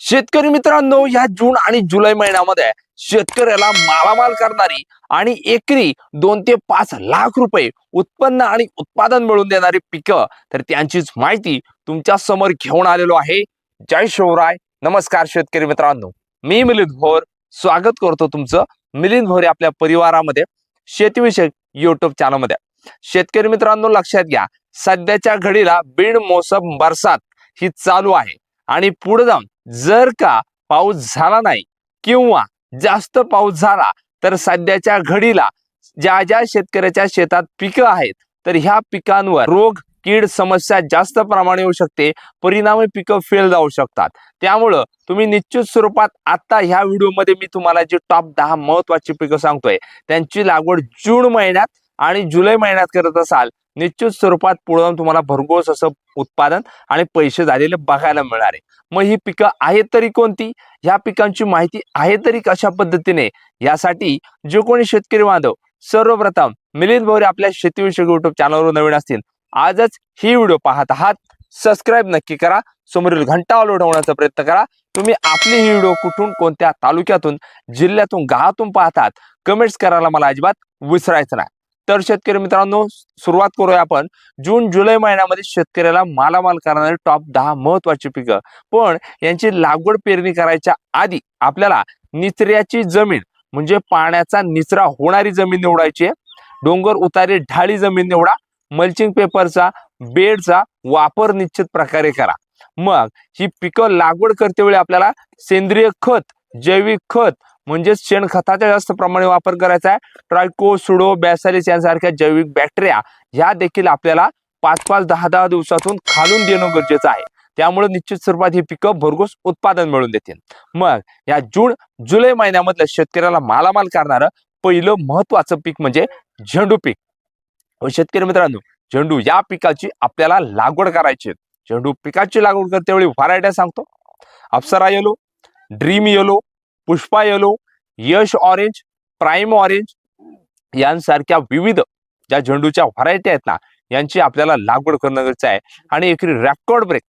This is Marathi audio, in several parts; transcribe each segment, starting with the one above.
शेतकरी मित्रांनो या जून आणि जुलै महिन्यामध्ये शेतकऱ्याला मालामाल करणारी आणि एकरी दोन ते पाच लाख रुपये उत्पन्न आणि उत्पादन मिळवून देणारी पिकं तर त्यांचीच माहिती तुमच्यासमोर घेऊन आलेलो आहे. जय शिवराय. नमस्कार शेतकरी मित्रांनो. मी मिलिंद भोर. स्वागत करतो तुमचं मिलिंद भोर आपल्या परिवारामध्ये शेतीविषयक युट्यूब चॅनलमध्ये शेतकरी मित्रांनो लक्षात घ्या सध्याच्या घडीला बीड मोसम बरसात ही चालू आहे. आणि पुढे जाऊन जर का पाऊस झाला नाही किंवा जास्त पाऊस झाला तर सध्याच्या घडीला ज्या ज्या शेतकऱ्याच्या शेतात पिकं आहेत तर ह्या पिकांवर रोग कीड समस्या जास्त प्रमाणे येऊ शकते परिणामी पिकं फेल जाऊ शकतात. त्यामुळं तुम्ही निश्चित स्वरूपात आता ह्या व्हिडिओमध्ये मी तुम्हाला जी टॉप दहा महत्वाची पिकं सांगतोय त्यांची लागवड जून महिन्यात आणि जुलै महिन्यात करत असाल निश्चित स्वरूपात पुढे जाऊन तुम्हाला भरघोस असं उत्पादन आणि पैसे झालेले बघायला मिळणार आहे. मग ही पिकं आहेत तरी कोणती? ह्या पिकांची माहिती आहे तरी कशा पद्धतीने? यासाठी जे कोणी शेतकरी बांधव सर्वप्रथम मिलिंद भोरे आपल्या शेतीविषयक युट्यूब चॅनलवर नवीन असतील आजच ही व्हिडिओ पाहत आहात. सबस्क्राईब नक्की करा. समोरील घंटा उठवण्याचा प्रयत्न करा. तुम्ही आपली ही व्हिडिओ कुठून कोणत्या तालुक्यातून जिल्ह्यातून गावातून पाहतात कमेंट्स करायला मला अजिबात विसरायचं नाही. तर शेतकरी मित्रांनो सुरुवात करूया आपण. जून जुलै महिन्यामध्ये शेतकऱ्याला मालामाल करणारी टॉप दहा महत्वाची पिकं. पण यांची लागवड पेरणी करायच्या आधी आपल्याला निचऱ्याची जमीन म्हणजे पाण्याचा निचरा होणारी जमीन निवडायची आहे. डोंगर उतारी ढाळी जमीन निवडा. मल्चिंग पेपरचा बेडचा वापर निश्चित प्रकारे करा. मग ही पिकं लागवड करते वेळी आपल्याला सेंद्रिय खत जैविक खत म्हणजेच शेणखताचा जास्त प्रमाणे वापर करायचा आहे. ट्रायको सुडो बॅसालिस यांसारख्या जैविक बॅक्टेरिया ह्या देखील आपल्याला पाच पाच दहा दहा दिवसातून खालून देणं गरजेचं आहे. त्यामुळे निश्चित स्वरूपात ही पिकं भरघोस उत्पादन मिळून देतील. मग या जून जुलै महिन्यामधलं शेतकऱ्याला मालामाल करणारं पहिलं महत्वाचं पीक म्हणजे झेंडू पीक. हो शेतकरी मित्रांनो झेंडू या पिकाची आपल्याला लागवड करायची झेंडू पिकाची लागवड करते वेळी व्हरायट्या सांगतो. Apsara yellow dream yellow Pushpa yellow Yash orange prime orange यांसारख्या विविध ज्या झेंडूच्या व्हरायटी आहेत ना यांची आपल्याला लागवड करणं गरजेचं आहे. आणि एकरी रेकॉर्ड ब्रेक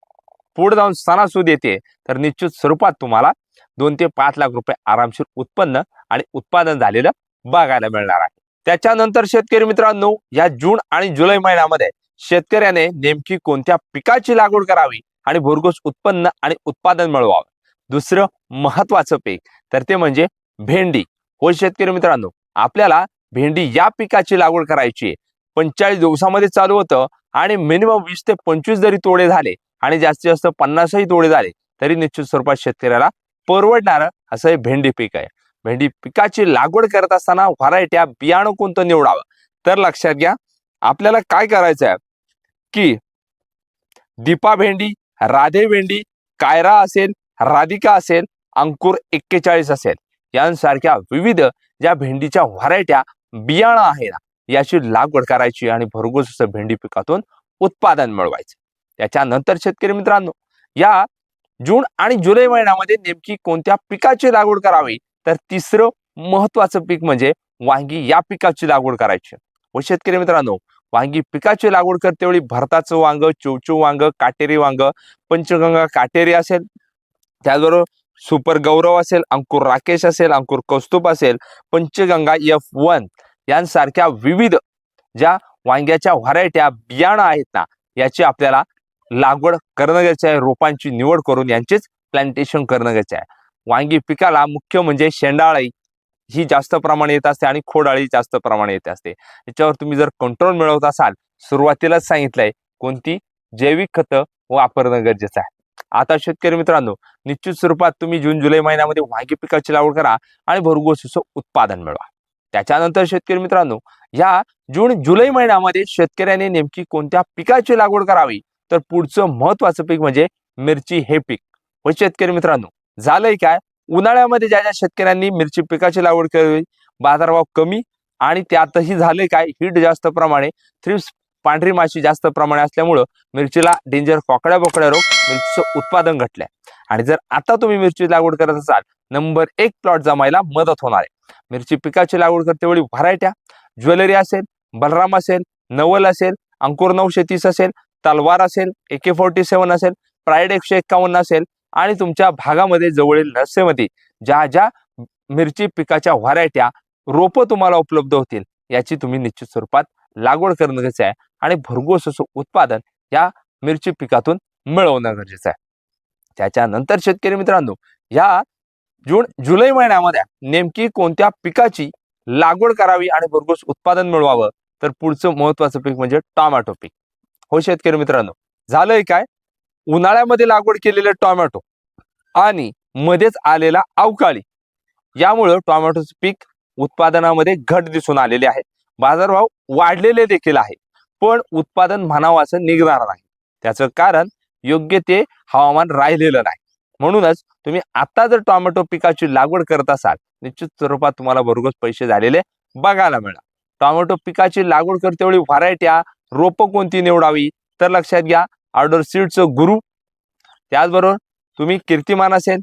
पुढे जाऊन सणासूद येते तर निश्चित स्वरूपात तुम्हाला दोन ते पाच लाख रुपये आरामशीर उत्पन्न आणि उत्पादन झालेलं बघायला मिळणार आहे. त्याच्यानंतर शेतकरी मित्रांनो या जून आणि जुलै महिन्यामध्ये शेतकऱ्याने नेमकी कोणत्या पिकाची लागवड करावी आणि भरघोस उत्पन्न आणि उत्पादन मिळवावं? दुसरं महत्वाचं पीक. तर ते म्हणजे भेंडी. हो शेतकरी मित्रांनो आपल्याला भेंडी या पिकाची लागवड करायची आहे. पंचेचाळीस दिवसामध्ये चालू होतं आणि मिनिमम वीस ते पंचवीस जरी तोडे झाले आणि जास्तीत जास्त पन्नासही तोडे झाले तरी निश्चित स्वरूपात शेतकऱ्याला परवडणारं असं हे भेंडी पीक आहे. भेंडी पिकाची लागवड करत असताना व्हरायट्या बियाणं कोणतं निवडावं? तर लक्षात घ्या आपल्याला काय करायचं आहे की दीपा भेंडी राधे भेंडी कायरा असेल राधिका असेल अंकुर एक्केचाळीस असेल यांसारख्या विविध ज्या भेंडीच्या व्हरायट्या बियाणं आहे ना याची लागवड करायची आणि भरघोस असं भेंडी पिकातून उत्पादन मिळवायचं. त्याच्यानंतर शेतकरी मित्रांनो या जून आणि जुलै महिन्यामध्ये नेमकी कोणत्या पिकाची लागवड करावी? तर तिसरं महत्वाचं पीक म्हणजे वांगी या पिकाची लागवड करायची. व शेतकरी मित्रांनो वांगी पिकाची लागवड करतेवेळी भरताचं वांग चौचू वांग काटेरी वांग पंचगंगा काटेरी असेल त्याचबरोबर सुपर गौरव असेल अंकुर राकेश असेल अंकुर कौस्तुभ असेल पंचगंगा एफ वन यांसारख्या विविध ज्या वांग्याच्या व्हरायट्या बियाणं आहेत ना याची आपल्याला लागवड करणं गरजेचं आहे. रोपांची निवड करून यांचेच प्लांटेशन करणं गरजेचं आहे. वांगी पिकाला मुख्य म्हणजे शेंडाळी ही जास्त प्रमाणे येत असते आणि खोडाळी जास्त प्रमाणे येत असते. याच्यावर तुम्ही जर कंट्रोल मिळवत असाल सुरुवातीलाच सांगितलंय कोणती जैविक खतं वापरणं गरजेचं आहे. आता शेतकरी मित्रांनो निश्चित स्वरूपात तुम्ही जून जुलै महिन्यामध्ये वांगी पिकाची लागवड करा आणि भरघोस उत्पादन मिळवा. त्याच्यानंतर शेतकरी मित्रांनो या जून जुलै महिन्यामध्ये शेतकऱ्याने नेमकी कोणत्या पिकाची लागवड करावी? तर पुढचं महत्वाचं पीक म्हणजे मिरची हे पीक. व शेतकरी मित्रांनो झालंय काय? उन्हाळ्यामध्ये ज्या ज्या शेतकऱ्यांनी मिरची पिकाची लागवड करावी बाजारभाव कमी आणि त्यातही झाले काय? हीट जास्त प्रमाणे थ्रिप्स पांढरी माशी जास्त प्रमाणे असल्यामुळं मिरचीला डेंजर कोकड्या बोकड्या रोग मिरचीचं उत्पादन घटलंय. आणि जर आता तुम्ही मिरची लागवड करत असाल नंबर एक प्लॉट जमायला मदत होणार आहे. मिरची पिकाची लागवड करते वेळी व्हरायट्या ज्वेलरी असेल बलराम असेल नवल असेल अंकुर नऊशे तीस असेल तलवार असेल ए के फोर्टी सेवन असेल प्राईड एकशे एक्कावन्न असेल आणि तुमच्या भागामध्ये जवळील नर्सेमध्ये ज्या ज्या मिरची पिकाच्या व्हरायट्या रोपं तुम्हाला उपलब्ध होतील याची तुम्ही निश्चित स्वरूपात लागवड करणं गरजेचं आहे. आणि भरघोस असं उत्पादन या मिरची पिकातून मिळवणं गरजेचं आहे. त्याच्यानंतर शेतकरी मित्रांनो या जून जुलै महिन्यामध्ये नेमकी कोणत्या पिकाची लागवड करावी आणि भरघोस उत्पादन मिळवावं? तर पुढचं महत्वाचं पीक म्हणजे टोमॅटो पीक. हो शेतकरी मित्रांनो झालंय काय? उन्हाळ्यामध्ये लागवड केलेलं टोमॅटो आणि मध्येच आलेला अवकाळी. यामुळं टोमॅटोचं पीक उत्पादनामध्ये घट दिसून आलेली आहे. बाजारभाव वाढलेले देखील आहे. पण उत्पादन म्हणावं असं निघणार नाही. त्याचं कारण योग्य ते हवामान राहिलेलं नाही. म्हणूनच तुम्ही आता जर टोमॅटो पिकाची लागवड करत असाल निश्चित स्वरूपात तुम्हाला भरघोस पैसे झालेले बघायला मिळणार. टोमॅटो पिकाची लागवड करते वेळी व्हरायट्या रोपं कोणती निवडावी तर लक्षात घ्या ऑर्डर सीडचं गुरु. त्याचबरोबर तुम्ही कीर्तिमान असेल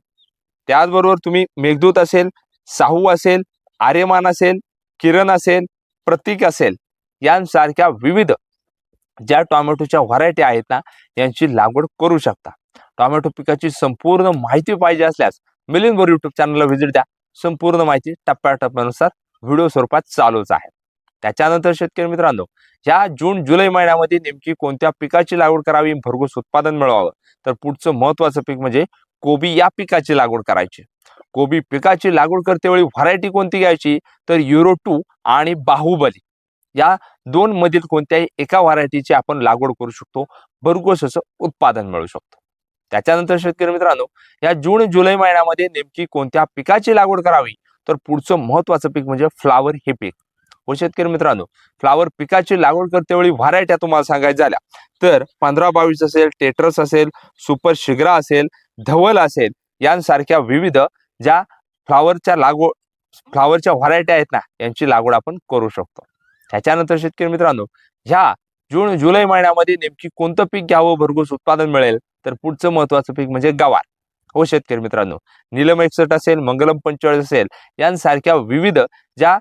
त्याचबरोबर तुम्ही मेघदूत असेल साहू असेल आर्यमान असेल किरण असेल प्रतीक असेल यांसारख्या विविध ज्या टोमॅटोच्या व्हरायटी आहेत ना यांची लागवड करू शकता. टोमॅटो पिकाची संपूर्ण माहिती पाहिजे असल्यास मिलिंद बोर युट्यूब चॅनलला व्हिजिट द्या. संपूर्ण माहिती टप्प्याटप्प्यानुसार व्हिडिओ स्वरूपात चालूच आहे. त्याच्यानंतर शेतकरी मित्रांनो या जून जुलै महिन्यामध्ये नेमकी कोणत्या पिकाची लागवड करावी भरघोस उत्पादन मिळवावं? तर पुढचं महत्वाचं पीक म्हणजे कोबी या पिकाची लागवड करायची. कोबी पिकाची लागवड करतेवेळी व्हरायटी कोणती घ्यायची? तर युरो टू आणि बाहुबली या दोन मधील कोणत्याही एका व्हरायटीची आपण लागवड करू शकतो. भरघोस असं उत्पादन मिळू शकतो. त्याच्यानंतर शेतकरी मित्रांनो या जून जुलै महिन्यामध्ये नेमकी कोणत्या पिकाची लागवड करावी? तर पुढचं महत्वाचं पीक म्हणजे फ्लावर हे पीक. व शेतकरी मित्रांनो फ्लावर पिकाची लागवड करते वेळी व्हरायट्या तुम्हाला सांगायच्या झाल्या. तर पंधरा बावीस असेल टेट्रस असेल सुपर शिग्रा असेल धवल असेल यांसारख्या विविध ज्या फ्लावरच्या लागवड फ्लावरच्या व्हरायट्या आहेत ना यांची लागवड आपण करू शकतो. त्याच्यानंतर शेतकरी मित्रांनो ह्या जून जुलै महिन्यामध्ये नेमकी कोणतं पीक घ्यावं भरघोस उत्पादन मिळेल? तर पुढचं महत्वाचं पीक म्हणजे गवार. हो शेतकरी मित्रांनो नीलम एकसठ असेल मंगलम पंचेचाळीस असेल यांसारख्या विविध ज्या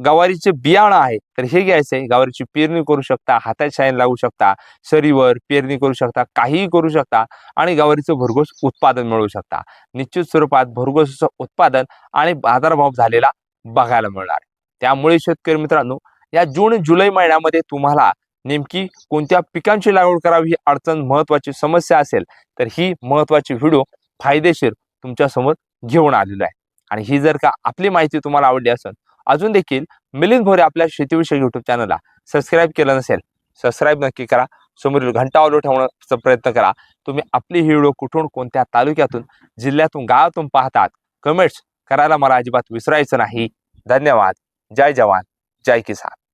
गवारीचे बियाणं आहे तर हे घ्यायचंय गवारीची पेरणी करू शकता हातात शाईन लावू शकता सरीवर पेरणी करू शकता काहीही करू शकता आणि गवारीचं भरघोस उत्पादन मिळवू शकता. निश्चित स्वरूपात भरघोसचं उत्पादन आणि बाजारभाव झालेला बघायला मिळणार. त्यामुळे शेतकरी मित्रांनो या जून जुलै महिन्यामध्ये तुम्हाला नेमकी कोणत्या पिकांची लागवड करावी ही अडचण महत्वाची समस्या असेल तर ही महत्वाची व्हिडिओ फायदेशीर तुमच्यासमोर घेऊन आलेलो आहे. आणि ही जर का आपली माहिती तुम्हाला आवडली असेल अजून देखील मिलिंद भोरे आपल्या शेतीविषयक युट्यूब चॅनलला सबस्क्राईब केलं नसेल सबस्क्राईब नक्की करा. समोरील घंटा ऑलो ठेवण्याचा प्रयत्न करा. तुम्ही आपली ही व्हिडिओ कुठून कोणत्या तालुक्यातून जिल्ह्यातून गावातून पाहतात कमेंट्स करायला मला अजिबात विसरायचं नाही. धन्यवाद. जय जवान. जय किसान